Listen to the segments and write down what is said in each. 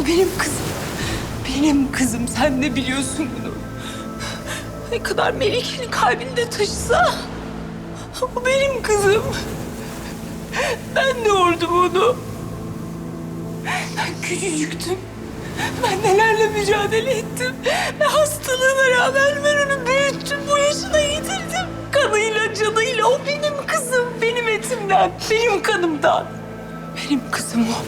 Aslı benim kızım. Benim kızım. Sen de biliyorsun bunu. Ne kadar Melike'nin kalbinde taşısa. O benim kızım. Ben doğurdum onu. Ben küçücüktüm. Ben nelerle mücadele ettim. Ve hastalığına rağmen ben onu büyüttüm. Bu yaşına getirdim. Kanıyla, canıyla. O benim kızım. Benim etimden, benim kanımdan. Benim kızım o.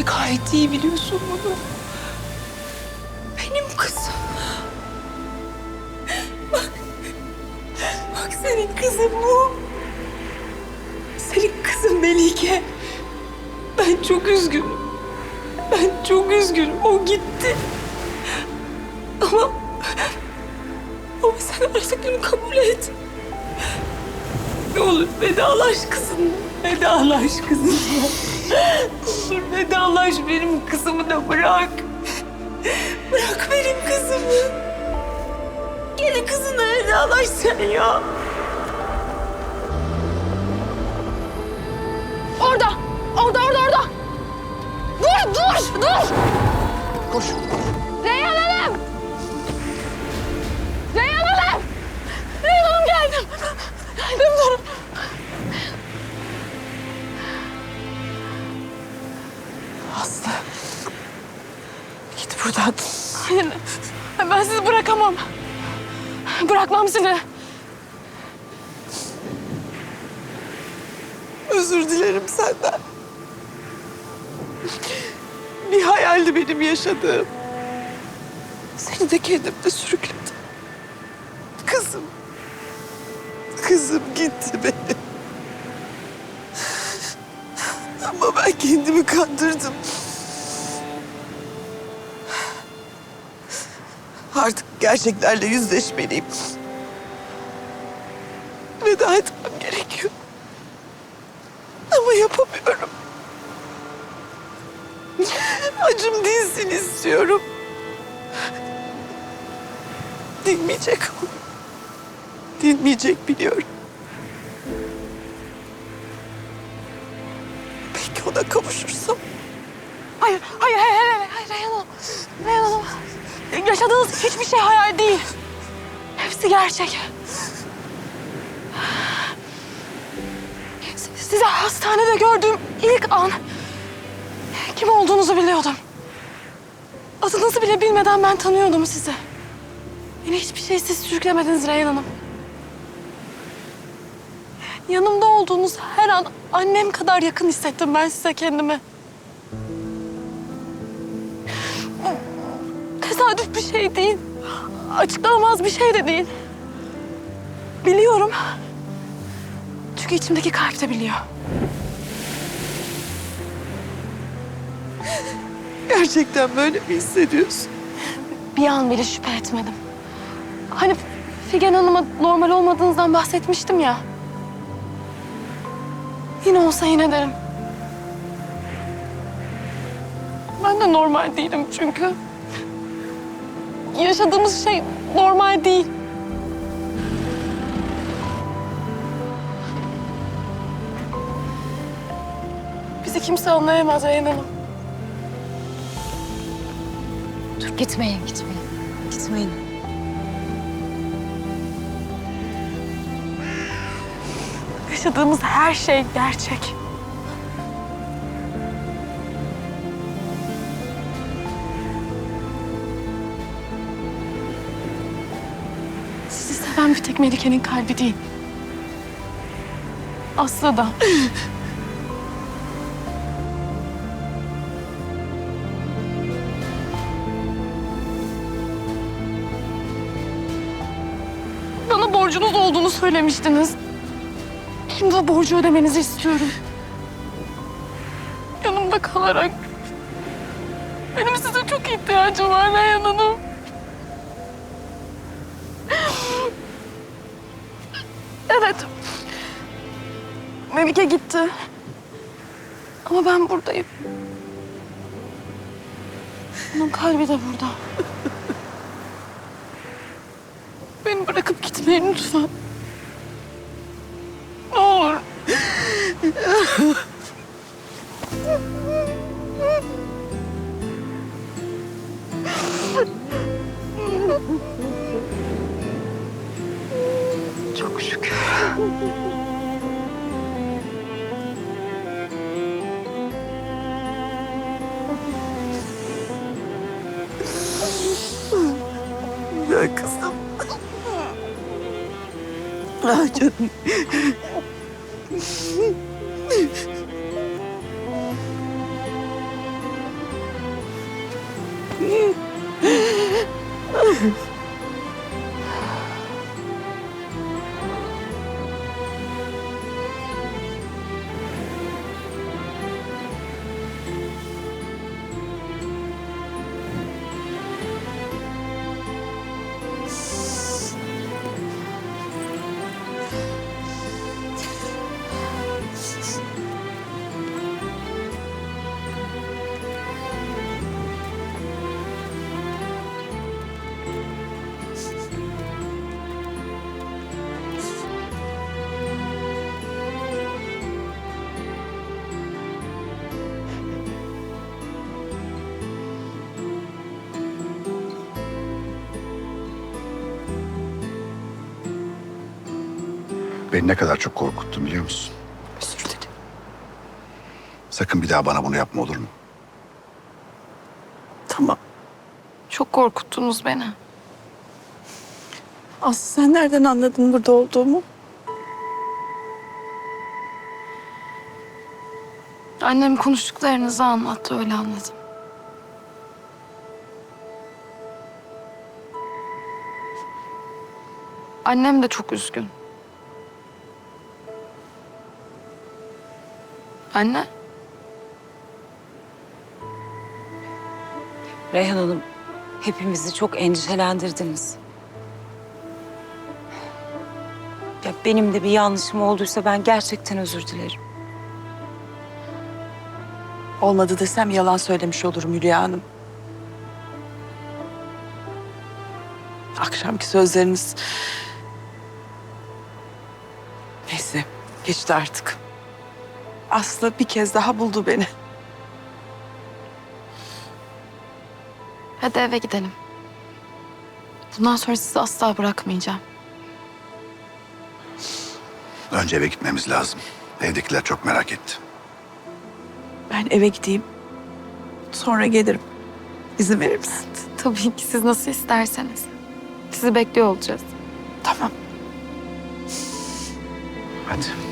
De gayet iyi biliyorsun bunu. Benim kızım. Bak. Bak senin kızın bu. Senin kızın Melike. Ben çok üzgünüm. Ben çok üzgünüm. O gitti. Ama... Ama sen artık bunu kabul et. Ne olur vedalaş kızımla. Vedalaş kızımla. Ne olur vedalaş benim kızımı da bırak. Bırak benim kızımı. Gel kızına vedalaş sen ya. Orada! Orada, orada, orada! Dur, dur, dur! Koş. Reyhan Hanım! Reyhan Hanım! Reyhan Hanım geldim. Geldim dur. Git buradan. Hayır, ben sizi bırakamam. Bırakmam seni. Özür dilerim senden. Bir hayaldi benim yaşadığım. Seni de kendimde sürükledim. Kızım. Kızım gitti benim. Ama ben kendimi kandırdım. Artık gerçeklerle yüzleşmeliyim. Veda etmem gerekiyor. Ama yapamıyorum. Acım dinsin istiyorum. Dinmeyecek ama. Dinmeyecek biliyorum. Belki ona kavuşursam. Hayır, hayır, hayır, hayır, hayır, Reyhan Hanım. Reyhan Hanım. Yaşadığınız hiçbir şey hayal değil. Hepsi gerçek. S- Sizi hastanede gördüğüm ilk an kim olduğunuzu biliyordum. Adınızı bile bilmeden ben tanıyordum sizi. Beni hiçbir şey siz sürüklemediniz Reyhan Hanım. Yanımda olduğunuz her an annem kadar yakın hissettim ben size kendimi. Tesadüf bir şey değil. Açıklanamaz bir şey de değil. Biliyorum. Çünkü içimdeki kalp de biliyor. Gerçekten böyle mi hissediyorsun? Bir an bile şüphe etmedim. Hani Figen Hanım'a normal olmadığınızdan bahsetmiştim ya. Yine olsa yine derim. Ben de normal değilim çünkü. Yaşadığımız şey normal değil. Bizi kimse anlayamaz Reyhan Hanım. Dur gitmeyin, gitmeyin. Gitmeyin. Yaşadığımız her şey gerçek. Seven bir tek Melike'nin kalbi değil. Aslı da. Bana borcunuz olduğunu söylemiştiniz. Şimdi o borcu ödemenizi istiyorum. Yanımda kalarak. Benim size çok ihtiyacım var Reyhan Hanım. Evet. Melike gitti. Ama ben buradayım. Onun kalbi de burada. Beni bırakıp gitmeyin lütfen. Ne olur. Ah canım. Beni ne kadar çok korkuttun biliyor musun? Özür dilerim. Sakın bir daha bana bunu yapma olur mu? Tamam. Çok korkuttunuz beni. Aslı sen nereden anladın burada olduğumu? Annem konuştuklarınızı anlattı öyle anladım. Annem de çok üzgün. Anne, Reyhan Hanım, hepimizi çok endişelendirdiniz. Ya benim de bir yanlışım olduysa ben gerçekten özür dilerim. Olmadı desem yalan söylemiş olurum Hülya Hanım. Akşamki sözleriniz... Neyse, geçti artık. Aslı bir kez daha buldu beni. hadi eve gidelim. Bundan sonra sizi asla bırakmayacağım. Önce eve gitmemiz lazım. Evdekiler çok merak etti. Ben eve gideyim. Sonra gelirim. İzin verir misin? Tabii ki siz nasıl isterseniz. Sizi bekliyor olacağız. Tamam. Hadi.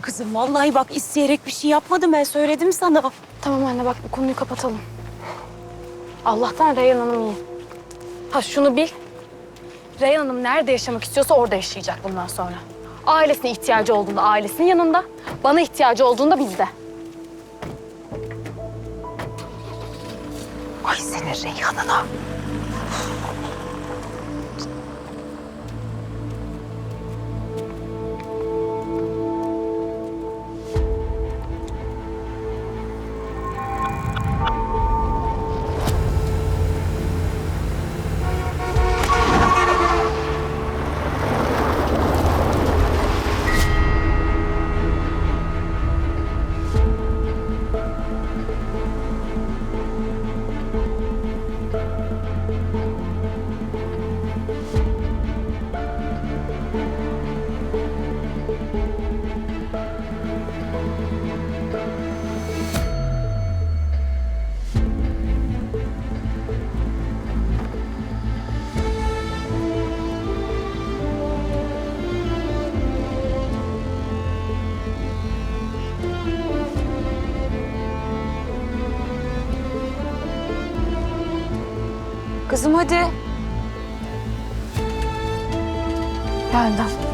Kızım vallahi bak isteyerek bir şey yapmadım ben söyledim sana. Tamam anne bak bu konuyu kapatalım. Allah'tan Reyhan Hanım iyi. Ha şunu bil. Reyhan Hanım nerede yaşamak istiyorsa orada yaşayacak bundan sonra. Ailesine ihtiyacı olduğunda ailesinin yanında, bana ihtiyacı olduğunda bizde. Ay senin Reyhan'ına. Kızım hadi. Geldim.